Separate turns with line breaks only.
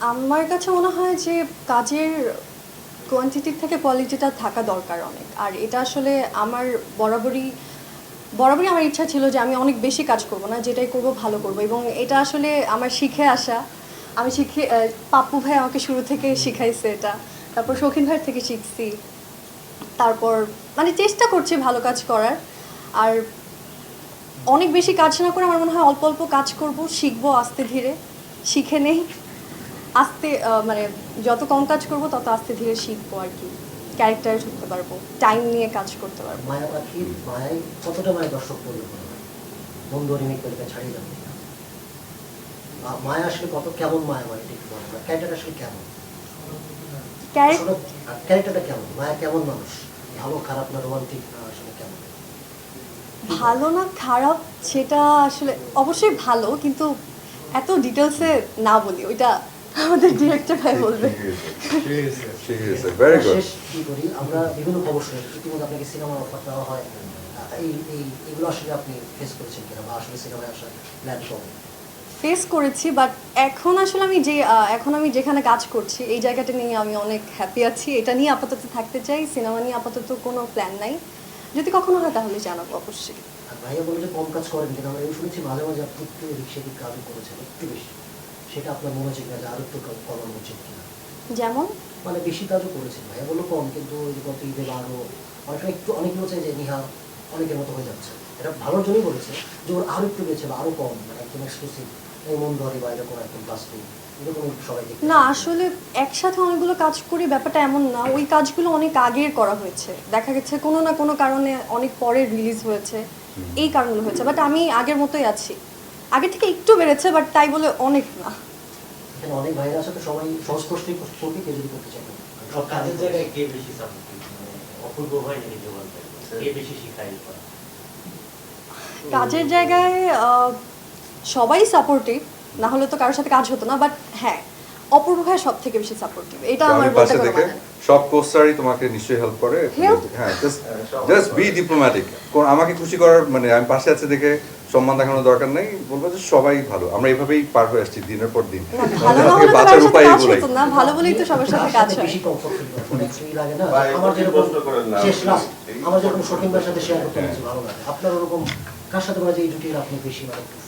আমার কাছে মনে হয় যে কাজের কোয়ান্টিটির থেকে কোয়ালিটিটা থাকা দরকার অনেক। আর এটা আসলে আমার বরাবরই বরাবরই আমার ইচ্ছা ছিল যে আমি অনেক বেশি কাজ করব না, যেটাই করব ভালো করব। এবং এটা আসলে আমার শিখে আসা। আমি শিখে পাপ্পু ভাই আমাকে শুরু থেকে শিখাইছে এটা। তারপর শৌখিন ভাইয়ের থেকে শিখছি। তারপর মানে চেষ্টা করছি ভালো কাজ করার। আর অনেক বেশি কাজ না করে আমার মনে হয় অল্প অল্প কাজ করব, শিখব আস্তে ধীরে। শিখে নেই। আস্তে আহ, মানে যত কম কাজ করব তত আস্তে ধীরে শিখব আর কি। ক্যারেক্টারে ঢুকতে পারব টাইম নিয়ে কাজ করতে পারব।
মায়া পাখি কতটা মায় দর্শক বন্ধু রিমেক করে ছাড়িয়ে যাবে মায়া আসলে কত কেমন মায়া মানে ঠিক ক্যারেক্টার আসলে কেমন? ক্যারেক্টারটা কেমন? মায়া কেমন মানুষ? ভালো খারাপ না রোমান্টিক না আসলে কেমন?
ভালো না খারাপ সেটা আসলে অবশ্যই ভালো কিন্তু এত ডিটেলসে না বলি। ওইটা আমাদের ডিরেক্টর ভাই বলবে।
ঠিক আছে ভেরি গুড
কি করি আমরা বিভিন্ন খবর শুনেছি ইতিমধ্যে আপনাকে সিনেমার অফার দেওয়া হয়। এই এই এগুলো আসলে আপনি ফেস করেছেন কিনা বা আসলে সিনেমায় আসার প্ল্যান কবে?
ফেস করেছি বাট এখন আসলে আমি যে এখন আমি যেখানে কাজ করছি এই জায়গাটা নিয়ে আমি অনেক হ্যাপি আছি। এটা নিয়ে আপাতত থাকতে চাই সিনেমা নিয়ে আপাতত কোনো প্ল্যান নাই। যদি কখনো হয় তাহলে জানাব অবশ্যই।
আর ভাইয়া বলে যে কম কাজ করেন কিন্তু আমরা এই শুনেছি মাঝে মাঝে আপনি একটু সেদিক কাজও করেছেন একটু বেশি। সেটা আপনার মনে হচ্ছে কিনা যে আরও একটু কম- কমানো উচিত কিনা?
যেমন?
মানে বেশি কাজও করেছেন ভাইয়া বলল কম কিন্তু গত ঈদে বা আরও অনেক সময় একটু অনেকে বলছে যে নিহা অনেকের মতো হয়ে যাচ্ছে। এটা ভালোর জন্যই বলেছে যে ওর আরও একটু বেছে বা আরও কম মানে একদম এক্সক্লুসিভ এই মন ধরে বা এরকম একদম প্লাস্টিক এরকম সবাই
না আসলে একসাথে অনেকগুলো কাজ করি ব্যাপারটা এমন না ওই কাজগুলো অনেক আগের করা হয়েছে। দেখা গেছে কোনো না কোনো কারণে অনেক পরে রিলিজ হয়েছে এই কারণগুলো হয়েছে বাট আমি আগের মতোই আছি। আগে থেকে একটু বেড়েছে বাট তাই বলে অনেক না।
এখানে অনেক ভাইরা আছে তো সবাই সংস্পর্শই করতে কে যদি করতে চায়।
সব কাজের জায়গায় কে বেশি সাপোর্টিভ অপূর্ব হয় নাকি বলতে? কে বেশি শিখাই
কাজের জায়গায় সবাই সাপোর্টিভ না হলে তো কারোর সাথে কাজ হতো না বাট হ্যাঁ অপূর্ব ভাই সব থেকে বেশি সাপোর্টিভ এটা আমার বলতে
পাশে থেকে
মানে
সব কোস্টারই তোমাকে নিশ্চয়ই হেল্প করে? হ্যাঁ জাস্ট জাস্ট বি ডিপ্লোম্যাটিক আমাকে খুশি করার মানে আমি পাশে আছে দেখে সম্মান দেখানোর দরকার নেই বলব যে সবাই ভালো। আমরা এভাবেই পার হয়ে আসছি দিনের পর দিন। বাঁচার উপায় এগুলোই।
না ভালো বলেই তো সবার সাথে কাজ হয়।
বেশি কমফোর্ট ফিল করেন অনেক ফ্রি লাগে না। আমার যেরকম
প্রশ্ন করেন
শেষ লাস্ট আমার যেরকম শৌখিন সাথে শেয়ার করতে বেশি ভালো লাগে। আপনার ওরকম কার সাথে মানে এই জুটির আপনি বেশি মানে